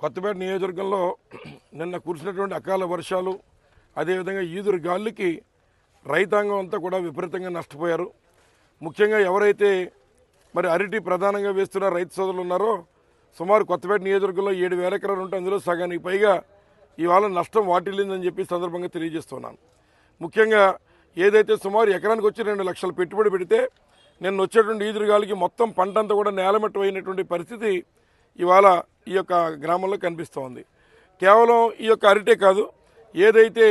కొత్తపేట నియోజకవర్గంలో నిన్న కురిసినటువంటి అకాల వర్షాలు అదేవిధంగా ఈదురు గాలికి రైతాంగం అంతా కూడా విపరీతంగా నష్టపోయారు. ముఖ్యంగా ఎవరైతే మరి అరటి ప్రధానంగా వేస్తున్న రైతు సోదరులు ఉన్నారో సుమారు కొత్తపేట నియోజకవర్గంలో ఏడు వేల ఎకరాలు ఉంటే అందులో సగానికి పైగా ఇవాళ నష్టం వాటిల్లిందని చెప్పి సందర్భంగా తెలియజేస్తున్నాను. ముఖ్యంగా ఏదైతే సుమారు ఎకరానికి వచ్చి రెండు లక్షలు పెట్టుబడి పెడితే నిన్న వచ్చేటువంటి ఈదురుగాలికి మొత్తం పంట అంతా కూడా నేలమెట్టు అయినటువంటి పరిస్థితి ఇవాళ ఈ యొక్క గ్రామంలో కనిపిస్తోంది. కేవలం ఈ యొక్క అరిటే కాదు ఏదైతే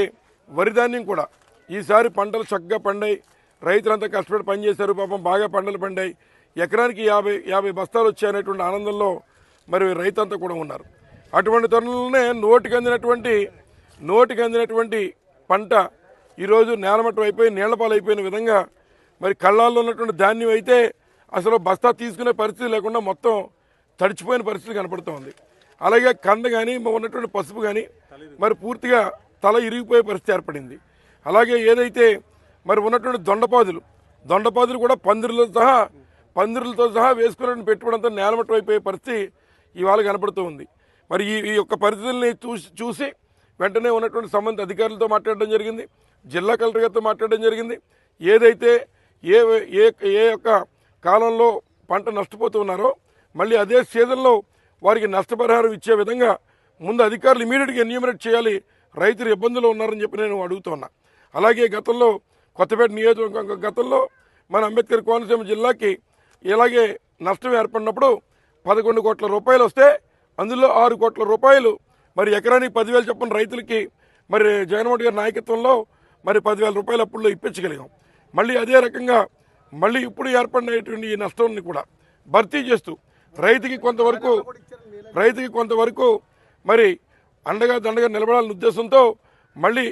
వరిధాన్యం కూడా ఈసారి పంటలు చక్కగా పండాయి. రైతులంతా కష్టపడి పనిచేశారు పాపం బాగా పంటలు పండాయి. ఎకరానికి యాభై యాభై బస్తాలు వచ్చాయనేటువంటి ఆనందంలో మరి రైతంతా కూడా ఉన్నారు. అటువంటి తరుణంలోనే నోటికి అందినటువంటి నోటికి అందినటువంటి పంట ఈరోజు నేలమట్టం అయిపోయి నీళ్ళపాలైపోయిన విధంగా మరి కళ్ళాల్లో ఉన్నటువంటి ధాన్యం అయితే అసలు బస్తా తీసుకునే పరిస్థితి లేకుండా మొత్తం తడిచిపోయిన పరిస్థితి కనపడుతోంది. అలాగే కంద కానీ ఉన్నటువంటి పసుపు కానీ మరి పూర్తిగా తల ఇరిగిపోయే పరిస్థితి ఏర్పడింది. అలాగే ఏదైతే మరి ఉన్నటువంటి దొండపాదులు దొండపాదులు కూడా పందిరులతో సహా పందిరులతో సహా వేసుకున్నటువంటి పెట్టుకోవడంతో నేలమట్టం అయిపోయే పరిస్థితి ఇవాళ కనపడుతూ ఉంది మరి ఈ ఈ యొక్క పరిస్థితుల్ని చూసి చూసి వెంటనే ఉన్నటువంటి సంబంధిత అధికారులతో మాట్లాడడం జరిగింది. జిల్లా కలెక్టర్ గారితో మాట్లాడడం జరిగింది. ఏదైతే ఏ ఏ ఏ యొక్క కాలంలో పంట నష్టపోతూ ఉన్నారో మళ్ళీ అదే సీజన్లో వారికి నష్టపరిహారం ఇచ్చే విధంగా ముందు అధికారులు ఇమీడియట్గా ఎన్యూమినేట్ చేయాలి. రైతులు ఇబ్బందులు ఉన్నారని చెప్పి నేను అడుగుతున్నా. అలాగే గతంలో కొత్తపేట నియోజకవర్గం గతంలో మన అంబేద్కర్ కోనసీమ జిల్లాకి ఇలాగే నష్టం ఏర్పడినప్పుడు పదకొండు కోట్ల రూపాయలు వస్తే అందులో ఆరు కోట్ల రూపాయలు మరి ఎకరానికి పదివేలు చొప్పున రైతులకి మరి జగన్మోహన్ గారి నాయకత్వంలో మరి పదివేల రూపాయలు అప్పుల్లో ఇప్పించగలిగాం. మళ్ళీ అదే రకంగా మళ్ళీ ఇప్పుడు ఏర్పడినటువంటి ఈ నష్టాన్ని కూడా భర్తీ చేస్తూ రైతుకి కొంతవరకు రైతుకి కొంతవరకు మరి అండగా దండగా నిలబడాలనే ఉద్దేశంతో మళ్ళీ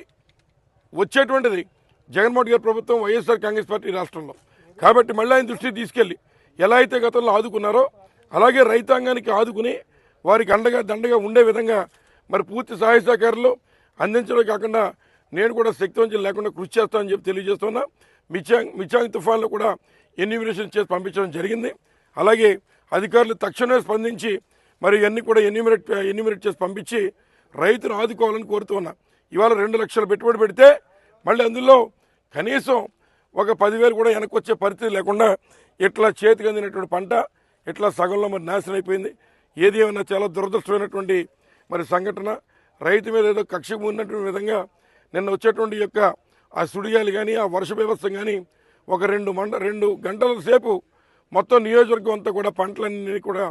వచ్చేటువంటిది జగన్మోహన్ గారి ప్రభుత్వం వైఎస్ఆర్ కాంగ్రెస్ పార్టీ రాష్ట్రంలో. కాబట్టి మళ్ళీ ఆయన దృష్టికి తీసుకెళ్ళి ఎలా అయితే గతంలో ఆదుకున్నారో అలాగే రైతాంగానికి ఆదుకుని వారికి అండగా దండగా ఉండే విధంగా మరి పూర్తి సహాయ సహకారాలు అందించడం కాకుండా నేను కూడా శక్తివంచం లేకుండా కృషి చేస్తానని చెప్పి తెలియజేస్తున్నా. మిచాంగ్ మిచాంగ్ తుఫాన్లో కూడా ఎన్యూమినేషన్ చేసి పంపించడం జరిగింది. అలాగే అధికారులు తక్షణమే స్పందించి మరి ఇవన్నీ కూడా ఎన్యూమినేట్ ఎన్యూమినేట్ చేసి పంపించి రైతును ఆదుకోవాలని కోరుతున్నా ఇవాళ రెండు లక్షలు పెట్టుబడి పెడితే మళ్ళీ అందులో కనీసం ఒక పదివేలు కూడా వెనక్కి వచ్చే పరిస్థితి లేకుండా ఇట్లా చేతికి అందినటువంటి పంట ఇట్లా సగంలో మరి నాశనం అయిపోయింది ఏది ఏమన్నా చాలా దురదృష్టమైనటువంటి మరి సంఘటన రైతు మీద ఏదో కక్ష ఉన్నటువంటి విధంగా నిన్న వచ్చేటువంటి యొక్క ఆ సుడిగాలు కానీ ఆ వర్ష వ్యవస్థ కానీ ఒక రెండు మండ రెండు గంటల సేపు మొత్తం నియోజకవర్గం అంతా కూడా పంటలన్నీ కూడా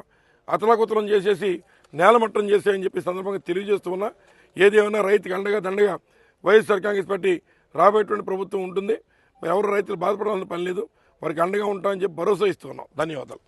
అతలాకుతలం చేసేసి నేలమట్టం చేసేయని చెప్పి సందర్భంగా తెలియజేస్తూ ఉన్నా. ఏదేమైనా రైతుకి అండగా దండగా వైఎస్ఆర్ కాంగ్రెస్ పార్టీ రాబోయేటువంటి ప్రభుత్వం ఉంటుంది. ఎవరు రైతులు బాధపడాలని పని లేదు. వారికి అండగా ఉంటామని చెప్పి భరోసా ఇస్తున్నాం ధన్యవాదాలు.